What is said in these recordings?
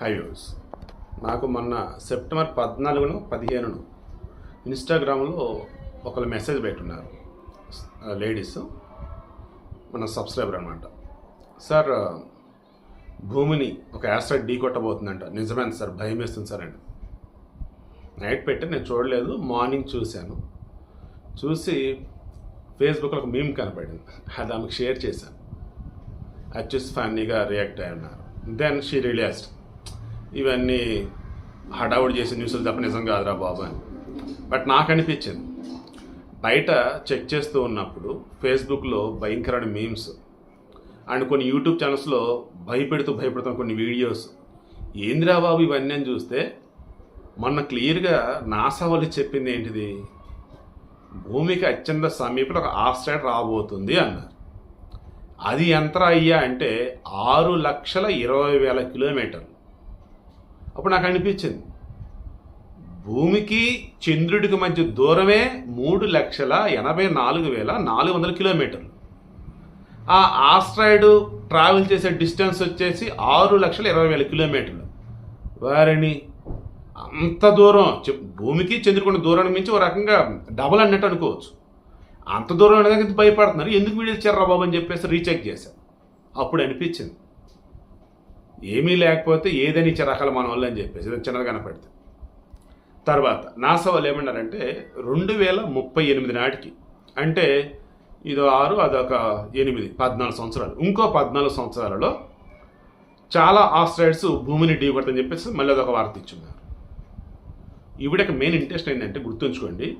High నాకు మొన్న September పద్నాలుగును పదిహేనును ఇన్స్టాగ్రామ్లో ఒకరు మెసేజ్ పెట్టున్నారు. లేడీస్ మన సబ్స్క్రైబర్ అనమాట సార్ భూమిని ఒక యాస్ట్రాయిడ్ ఢీ కొట్టబోతుందంట. నిజమేనా సార్? భయం వేస్తుంది సార్ అండి నైట్ పెట్టి నేను చూడలేదు. మార్నింగ్ చూశాను. చూసి ఫేస్బుక్లో ఒక మీమ్ కనపడింది. అది ఆమెకు షేర్ చేశాను. అది చూసి ఫన్నీగా రియాక్ట్ అయి ఉన్నారు. దెన్ షీ రిలీజ్డ్ ఇవన్నీ హడావుడి చేసే న్యూస్లు తప్ప నిజం కాదురా బాబు అని. బట్ నాకు అనిపించింది బయట చెక్ చేస్తూ ఉన్నప్పుడు ఫేస్బుక్లో భయంకరమైన మీమ్స్ అండ్ కొన్ని యూట్యూబ్ ఛానల్స్లో భయపెడుతూ భయపెడుతున్న కొన్ని వీడియోస్. ఏందిరా బాబు ఇవన్నీ అని చూస్తే మొన్న క్లియర్గా నాసా వాళ్ళు చెప్పింది ఏంటిది? భూమికి అత్యంత సమీపంలో ఒక ఆస్ట్రాయిడ్ రాబోతుంది అన్నారు. అది ఎంత అయ్యా అంటే ఆరు లక్షల ఇరవై వేల కిలోమీటర్లు. అప్పుడు నాకు అనిపించింది. భూమికి చంద్రుడికి మధ్య దూరమే మూడు లక్షల ఎనభై నాలుగు వేల నాలుగు వందల కిలోమీటర్లు. ఆ ఆస్ట్రాయిడ్ ట్రావెల్ చేసే డిస్టెన్స్ వచ్చేసి ఆరు లక్షల ఇరవై వేల కిలోమీటర్లు. వారిని అంత దూరం భూమికి చంద్రుడికి దూరానికి మించి ఒక రకంగా డబల్ అన్నట్టు అనుకోవచ్చు. అంత దూరం అనేది భయపడుతున్నారు. ఎందుకు వీడియో ఇచ్చారా బాబు అని చెప్పేసి రీచెక్ చేశాను అప్పుడు అనిపించింది. ఏమీ లేకపోతే ఏదని ఇచ్చే మన వాళ్ళు అని చెప్పేసి చిన్నది కనపడితే తర్వాత నాసా వాళ్ళు ఏమన్నారంటే రెండు వేల ముప్పై ఎనిమిది నాటికి అంటే ఇదో ఆరు అదొక ఎనిమిది పద్నాలుగు సంవత్సరాలు ఇంకో పద్నాలుగు సంవత్సరాలలో చాలా ఆస్ట్రాయిడ్స్ భూమిని ఢీకొడతని చెప్పేసి మళ్ళీ అదొక వార్త ఇచ్చున్నారు. ఇవిడకి మెయిన్ ఇంట్రెస్ట్ ఏంటంటే గుర్తుంచుకోండి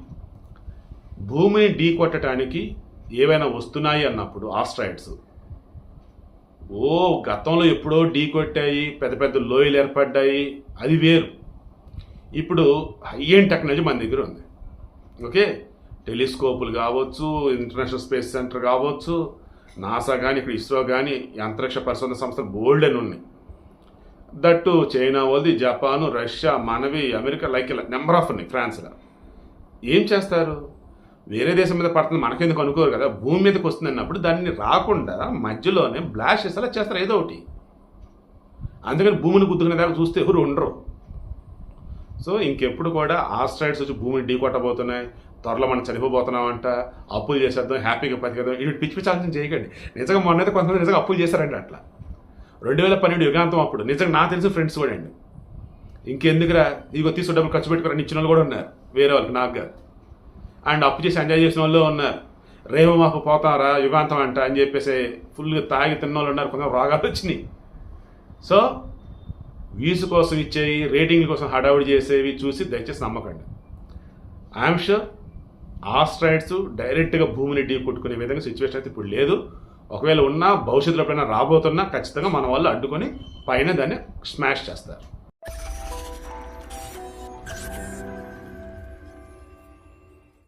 భూమిని ఢీ కొట్టడానికి ఏవైనా వస్తున్నాయి అన్నప్పుడు ఆస్ట్రాయిడ్స్. ఓ గతంలో ఎప్పుడో ఢీ కొట్టాయి పెద్ద పెద్ద లోయలు ఏర్పడ్డాయి. అది వేరు. ఇప్పుడు హై టెక్నాలజీ మన దగ్గర ఉంది. ఓకే? టెలిస్కోపులు కావచ్చు ఇంటర్నేషనల్ స్పేస్ సెంటర్ కావచ్చు నాసా కానీ ఇక్కడ ఇస్రో కానీ అంతరిక్ష పరిశోధన సంస్థలు బోల్డ్ అని ఉన్నాయి. దట్టు చైనా వాళ్ళది జపాను రష్యా మనవి అమెరికా లైక్ ఇలా నెంబర్ ఆఫ్ ఉన్నాయి ఫ్రాన్స్లో. ఏం చేస్తారు? వేరే దేశం మీద పడుతుంది మనకెందుకు అనుకోరు కదా. భూమి మీదకి వస్తుంది అన్నప్పుడు దాన్ని రాకుండా మధ్యలోనే బ్లాష్ చేసేలా చేస్తారు ఏదో ఒకటి. అందుకని భూమిని గుద్దుకునే దాకా చూస్తే ఎవరు ఉండరు. సో ఇంకెప్పుడు కూడా ఆస్ట్రాయిడ్స్ వచ్చి భూమిని ఢీ కొట్టబోతున్నాయి త్వరలో మనం చనిపోబోతున్నామంట అప్పులు చేసేద్దాం హ్యాపీగా బతికేద్దాం ఇటు పిచ్చి పిచ్చి ఆలోచన చేయకండి. నిజంగా మొన్నైతే కొంతమంది నిజంగా అప్పులు చేశారండి అట్లా. రెండు వేల పన్నెండు యుగాంతం అప్పుడు నిజంగా నాకు తెలిసిన ఫ్రెండ్స్ కూడా అండి ఇంకెందుకురా ఇగో తీసుకు డబ్బులు ఖర్చు పెట్టుకోరని ఇచ్చిన వాళ్ళు కూడా ఉన్నారు. వేరే వాళ్ళకి నాకు కాదు. అండ్ అప్పు చేసి ఎంజాయ్ చేసిన వాళ్ళు ఉన్నారు. రేవు మాపు పోతారా యుగాంతం అంట అని చెప్పేసి ఫుల్గా తాగి తిన్న వాళ్ళు ఉన్నారు. కొంచెం రోగాలు వచ్చినాయి. సో వ్యూస్ కోసం ఇచ్చేవి రేటింగ్ల కోసం హడావుడి చేసేవి చూసి దయచేసి నమ్మకండి. ఐఎమ్ షూర్ ఆస్ట్రాయిడ్స్ డైరెక్ట్గా భూమిని ఢీ కొట్టుకునే విధంగా సిచ్యువేషన్ అయితే ఇప్పుడు లేదు. ఒకవేళ ఉన్నా భవిష్యత్తులో ఎప్పుడైనా రాబోతున్నా ఖచ్చితంగా మన వాళ్ళు అడ్డుకొని పైన దాన్ని స్మాష్ చేస్తారు.